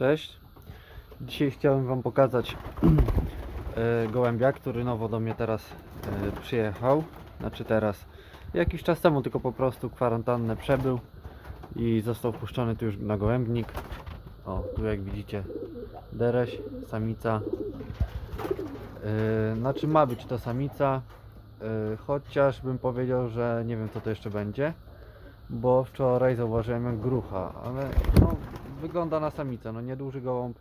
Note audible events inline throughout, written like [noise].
Cześć. Dzisiaj chciałem Wam pokazać [clears throat] e, gołębia, który nowo do mnie teraz e, przyjechał. Znaczy teraz, jakiś czas temu, tylko po prostu kwarantannę przebył i został wpuszczony tu już na gołębnik. O, tu jak widzicie dereś, samica. E, Znaczy ma być to samica, chociaż bym powiedział, że nie wiem co to jeszcze będzie bo wczoraj zauważyłem grucha, ale no, wygląda na samicę, no nieduży gołąb,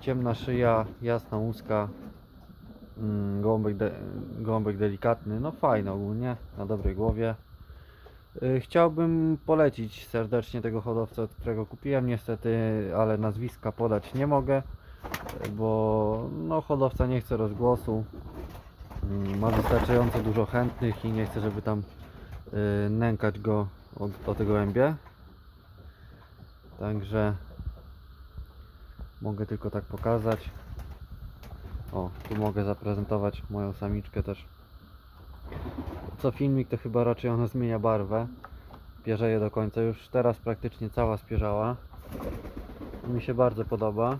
ciemna szyja, jasna łuska, mm, gołąbek, de, gołąbek delikatny, no fajny ogólnie, na dobrej głowie. Y, Chciałbym polecić serdecznie tego hodowcę, od którego kupiłem, niestety, ale nazwiska podać nie mogę, bo no, hodowca nie chce rozgłosu, Mm, ma wystarczająco dużo chętnych i nie chce, żeby tam y, nękać go o, o te gołębie. Także mogę tylko tak pokazać. O, tu mogę zaprezentować moją samiczkę też. Co filmik to chyba raczej ona zmienia barwę. Pierzeje do końca. Już teraz praktycznie cała spierzała. Mi się bardzo podoba.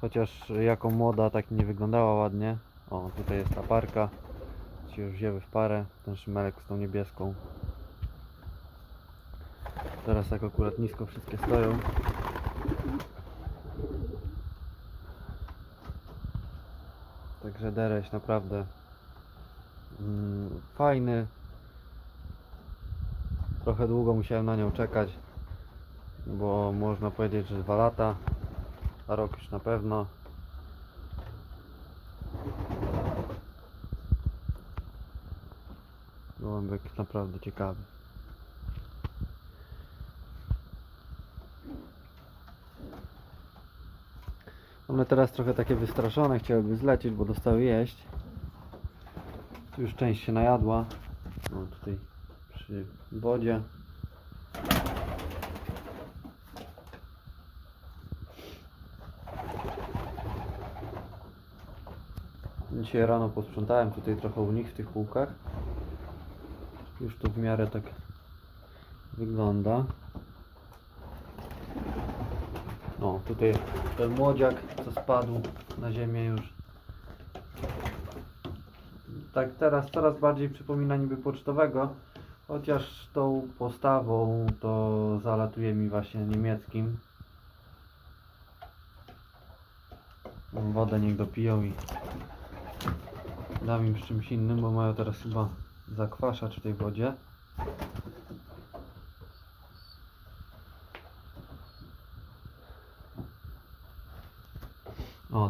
Chociaż jako młoda tak nie wyglądała ładnie. O, tutaj jest ta parka się już wzięły w parę, ten szymelek z tą niebieską. Teraz tak akurat nisko wszystkie stoją. Także dereś naprawdę mm, fajny. Trochę długo musiałem na nią czekać, bo można powiedzieć, że dwa lata, a rok już na pewno. Gołąbek naprawdę ciekawy. One teraz trochę takie wystraszone, chciałyby zlecieć, bo dostały jeść. Już część się najadła. No tutaj przy wodzie. Dzisiaj rano posprzątałem tutaj trochę u nich w tych półkach. Już to w miarę tak wygląda. O, tutaj ten młodziak, co spadł na ziemię już. Tak teraz coraz bardziej przypomina niby pocztowego, chociaż tą postawą to zalatuje mi właśnie niemieckim. Wodę niech dopiją i dam im z czymś innym, bo mają teraz chyba zakwaszacz w tej wodzie.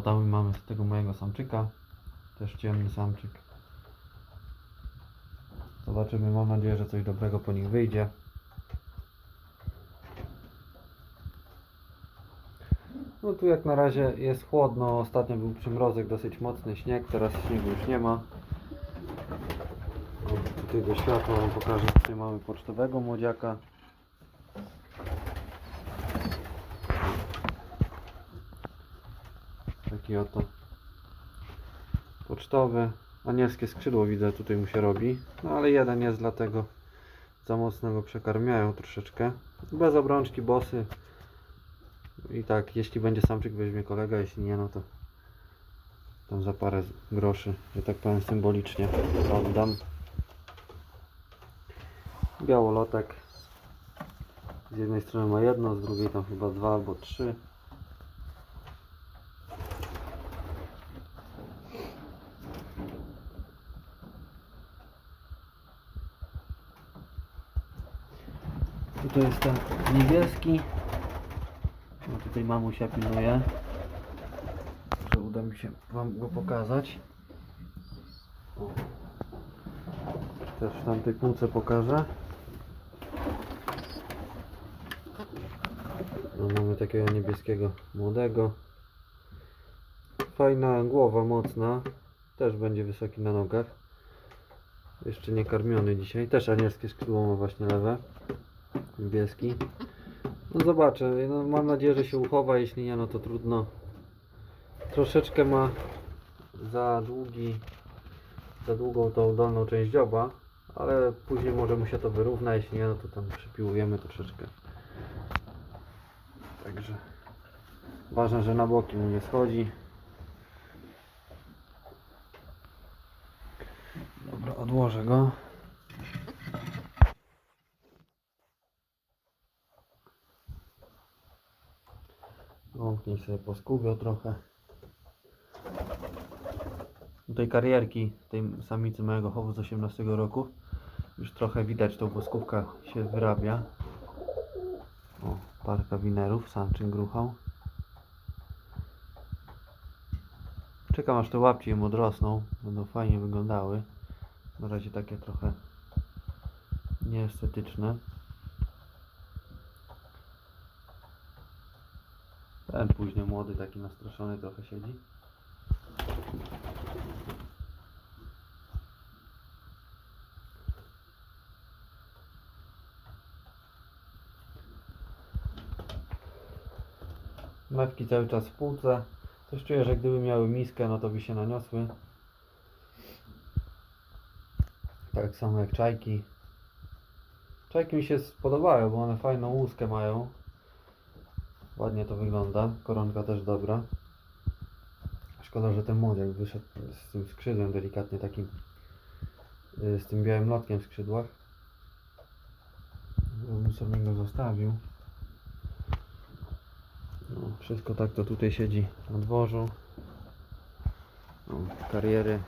Tam mamy z tego mojego samczyka. Też ciemny samczyk. Zobaczymy, mam nadzieję, że coś dobrego po nich wyjdzie. No tu jak na razie jest chłodno, ostatnio był przymrozek, dosyć mocny śnieg, teraz śniegu już nie ma. O, tutaj do światła wam pokażę, tutaj mamy pocztowego młodziaka. Taki oto pocztowy. Anielskie skrzydło widzę tutaj mu się robi. No ale jeden jest dlatego za mocno go przekarmiają troszeczkę. Bez obrączki bosy. I tak, jeśli będzie samczyk weźmie kolega, jeśli nie no to tam za parę groszy, że tak powiem symbolicznie oddam. Białolotek. Z jednej strony ma jedno, z drugiej tam chyba dwa albo trzy. Tutaj jest ten niebieski. No tutaj mamusia pilnuje. Że uda mi się Wam go pokazać. Też w tamtej półce pokażę. No, mamy takiego niebieskiego młodego. Fajna głowa, mocna. Też będzie wysoki na nogach. Jeszcze nie karmiony dzisiaj. Też anielskie skrzydło ma właśnie lewe. Niebieski. No zobaczę. No, mam nadzieję, że się uchowa. Jeśli nie, no to trudno. Troszeczkę ma za długi, za długą tą dolną część dzioba, ale później może mu się to wyrówna. Jeśli nie, no to tam przypiłujemy troszeczkę. Także ważne, że na boki mu nie schodzi. Dobra, odłożę go. Gąbnij sobie poskubiał trochę. Tej karierki, tej samicy mojego chowu z 18 roku już trochę widać, tą woskówka się wyrabia. O, parka winerów, samczyn gruchał. Czekam aż te łapcie im odrosną, będą fajnie wyglądały. Na razie takie trochę nieestetyczne. Ten później młody, taki nastraszony trochę siedzi. Mewki cały czas w półce. Coś czuję, że gdyby miały miskę, no to by się naniosły. Tak samo jak czajki. Czajki mi się spodobały, bo one fajną łuskę mają. Ładnie to wygląda. Koronka też dobra. Szkoda, że ten młodziak wyszedł z tym skrzydłem delikatnie takim y, z tym białym lotkiem w skrzydłach. Bym sobie go zostawił. No, wszystko tak to tutaj siedzi na dworzu. O, kariery.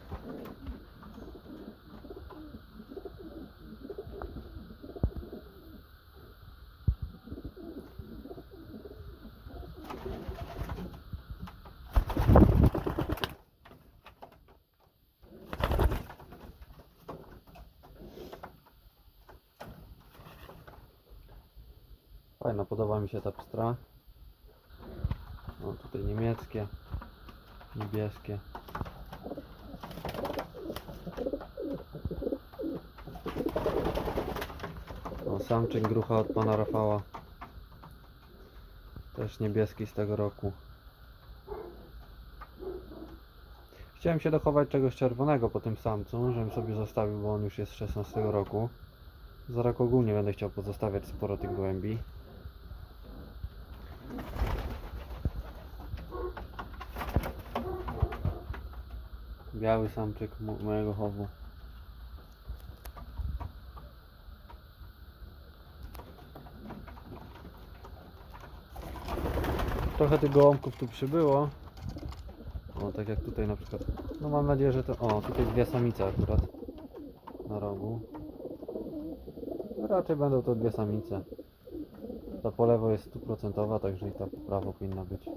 Fajna, podoba mi się ta pstra. O, tutaj niemieckie, niebieskie. O, samczyk grucha od pana Rafała. Też niebieski z tego roku. Chciałem się dochować czegoś czerwonego po tym samcu, żebym sobie zostawił, bo on już jest z 16 roku. Za rok ogólnie będę chciał pozostawiać sporo tych gołębi. Biały samczyk mo- mojego chowu. Trochę tych gołąbków tu przybyło. O, tak jak tutaj na przykład. No mam nadzieję, że to... O, tutaj dwie samice akurat. Na rogu. Raczej będą to dwie samice. Ta po lewo jest stuprocentowa, także i ta po prawo powinna być.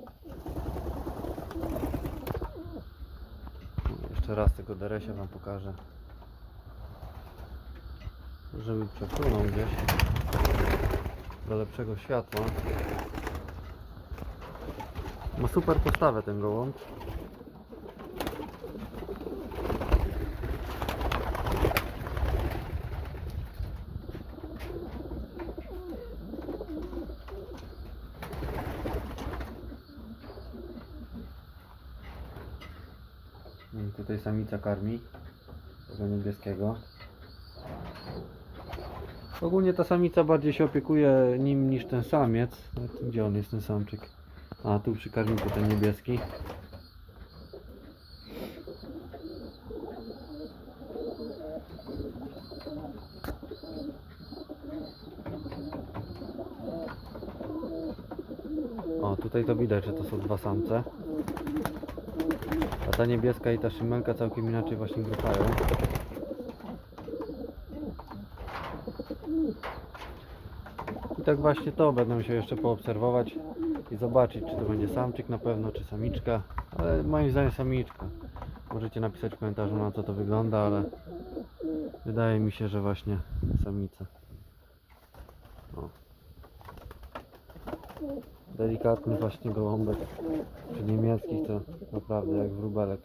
Jeszcze raz tego deresia wam pokażę. Żeby przepłynął gdzieś do lepszego światła. Ma super postawę ten gołąb. I tutaj samica karmi tego niebieskiego. Ogólnie ta samica bardziej się opiekuje nim niż ten samiec. Gdzie on jest ten samczyk? A tu przy karmiku ten niebieski. O, tutaj to widać, że to są dwa samce. Ta niebieska i ta szymelka całkiem inaczej właśnie gruchają. I tak właśnie to będę się jeszcze poobserwować i zobaczyć, czy to będzie samczyk na pewno, czy samiczka. Ale moim zdaniem samiczka. Możecie napisać w komentarzu na co to wygląda, ale wydaje mi się, że właśnie samica. Delikatny właśnie gołąbek. Przy niemieckich to naprawdę jak wróbelek.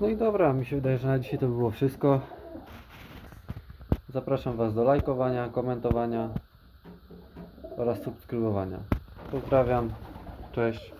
No i dobra, mi się wydaje, że na dzisiaj to było wszystko. Zapraszam Was do lajkowania, komentowania oraz subskrybowania. Pozdrawiam. Cześć.